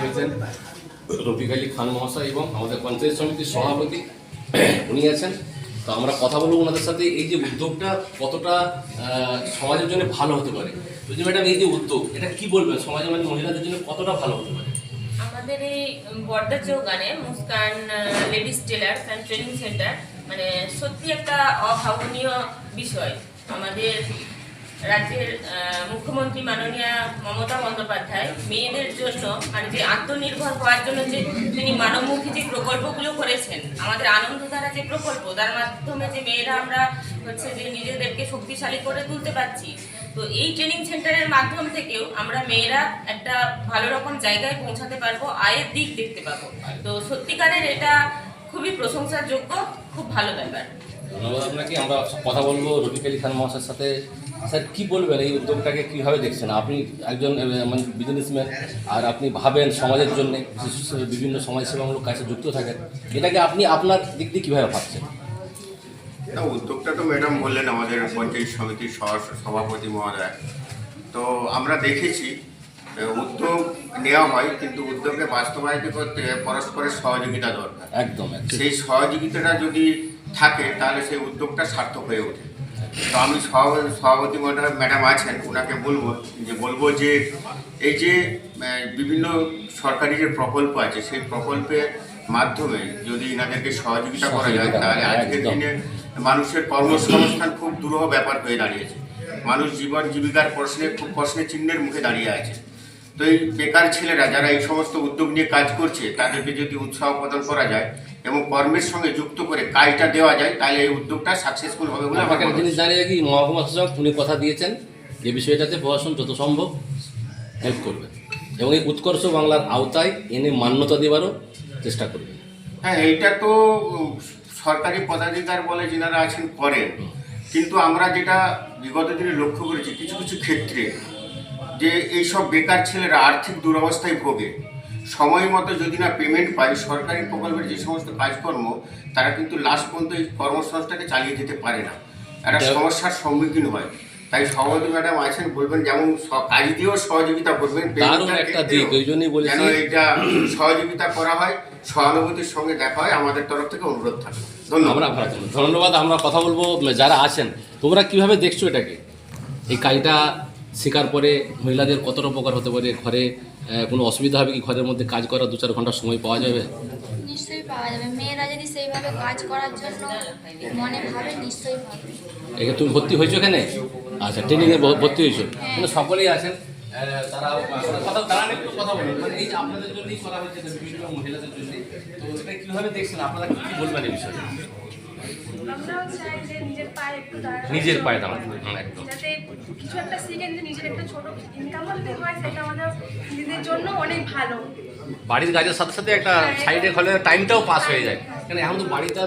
হয়েছেন রফিক আলী খান মহাশয় এবং আমাদের পঞ্চায়েত সমিতির সভাপতি উনি আছেন। তো আমরা কথা বলব ওনাদের সাথে। এই যে উদ্যোগটা কতটা সমাজের জন্য ভালো হতে পারে? বুঝলি ম্যাডাম, এই যে উদ্যোগ, এটা কি বলবেন? সমাজের মানে মহিলাদের জন্য কতটা ভালো হতে পারে? আমাদের এই বর্দা চৌগানে Muskan ladies tailor and training centre মানে সত্যি একটা অভাবনীয় বিষয়। আমাদের রাজ্যের মুখ্যমন্ত্রী মাননীয়া মমতা বন্দ্যোপাধ্যায় মেয়েদের জন্য মানে যে আত্মনির্ভর হওয়ার জন্য যে তিনি মানবমুখী যে প্রকল্পগুলো করেছেন, আমাদের আনন্দধারা যে প্রকল্প, তার মাধ্যমে যে মেয়েরা আমরা হচ্ছে যে নিজেদেরকে শক্তিশালী করে তুলতে পারছি। তো এই ট্রেনিং সেন্টারের মাধ্যম থেকেও আমরা মেয়েরা একটা ভালো রকম জায়গায় পৌঁছাতে পারব, আয়ের দিক দেখতে পাবো। তো সত্যিকারের এটা খুবই প্রশংসার যোগ্য, খুব ভালো ব্যাপার। ধন্যবাদ আপনাকে। আমরা কথা বলব রফিক খান মহাশয়ের সাথে। স্যার কি বলবেন এই উদ্যোগটাকে? কীভাবে দেখছেন? আপনি একজন মানে বিজনেসম্যান আর আপনি ভাবেন সমাজের জন্য বিভিন্ন সমাজসেবামূলক কাজে যুক্ত থাকেন এটাকে আপনি আপনার দিক দিয়ে কীভাবে ভাবছেন? না উদ্যোগটা তো ম্যাডাম বললেন আমাদের পঞ্চায়েত সমিতির সভাপতি মহোদয়। তো আমরা দেখেছি উদ্যোগ নেওয়া হয় কিন্তু উদ্যোগকে বাস্তবায়িত করতে পরস্পরের সহযোগিতা দরকার। একদম। সেই সহযোগিতাটা যদি থাকে তাহলে সেই উদ্যোগটা সার্থক হয়ে ওঠে। তো আমি সভাপতি সভাপতি ম্যাডাম আছেন ওনাকে বলব যে বলব যে এই যে বিভিন্ন সরকারি যে প্রকল্প আছে সেই প্রকল্পের মাধ্যমে যদি এনাদেরকে সহযোগিতা করা যায় তাহলে আজকের দিনে মানুষের কর্মসংস্থান খুব দুরূহ ব্যাপার হয়ে দাঁড়িয়েছে। মানুষ জীবন জীবিকার প্রশ্নে খুব প্রশ্নের চিহ্নের মুখে দাঁড়িয়ে আছে। তো এই বেকার ছেলেরা যারা এই সমস্ত উদ্যোগ নিয়ে কাজ করছে তাদেরকে যদি উৎসাহ প্রদান করা যায় এবং কর্মের সঙ্গে যুক্ত করে কাজটা দেওয়া যায় তাহলে এই উদ্যোগটা সাকসেসফুল হবে বলে আমার। জিনিস জানিয়ে কি মহকুমা শাসক উনি কথা দিয়েছেন যে বিষয়টাতে প্রশাসন যত সম্ভব হেল্প করবে এবং এই উৎকর্ষ বাংলার আওতায় এনে মান্যতা দেওয়ারও চেষ্টা করবে হ্যাঁ এইটা তো সরকারি পদাধিকার বলে যেনারা আছেন করেন কিন্তু আমরা যেটা বিগত দিনে লক্ষ্য করেছি কিছু কিছু ক্ষেত্রে যে এইসব বেকার ছেলেরা আর্থিক দুরবস্থায় ভোগে। সময় মতো যদি না পেমেন্ট পায় সরকারি প্রকল্পের যে সমস্ত কাজকর্ম তারা কিন্তু লাস্ট পর্যন্ত এই কর্মসংস্থাকে চালিয়ে যেতে পারে না। একটা সমস্যার সম্মুখীন হয়। তাই সভাপতি ম্যাডাম আছেন বলবেন যেমন কাজ দিয়েও সহযোগিতা করবেন একটা দিক, ওই জন্যই। যেন এটা সহযোগিতা করা হয় সহানুভূতির সঙ্গে দেখা হয় আমাদের তরফ থেকে অনুরোধ থাকবে ধন্যবাদ। আমরা ধন্যবাদ আমরা কথা বলব। যারা আছেন তোমরা কীভাবে দেখছ এটাকে? এই কাজটা শেখার পরে মহিলাদের কতটা উপকার হতে পারে? ঘরে কোনো অসুবিধা হবে কি? ঘরের মধ্যে কাজ করার দু চার ঘণ্টা সময় পাওয়া যাবে? নিশ্চয়ই পাওয়া যাবে। মেয়েরা যদি সেইভাবে কাজ করার জন্য মনে ভাবে নিশ্চয়ই পাবে। এখানে তুমি ভর্তি হয়েছো এখানে? আচ্ছা ট্রেনিংয়ে ভর্তি হয়েছো। কিন্তু সকলেই আছেন। তারা কথা দাঁড়ান একটু কথা বলুন। মানে এই যে আপনাদের জন্যই করা হয়েছে বিভিন্ন মহিলাদের জন্য তো এটা কীভাবে দেখছেন? আপনারা কি কি বলবেন এই বিষয়ে? আমরাও চাই যে নিজের পায়ে দাঁড়ানো। একদম। কিছু একটা শিখে নিজে নিজের একটা ছোট ইনকামও যদি হয় সেটা আমাদের নিজেদের জন্য অনেক ভালো। বাড়ির কাজের সাথে সাথে একটা সাইডে হলে টাইমটাও পাস হয়ে যায়। কেন এখন তো বাড়িতে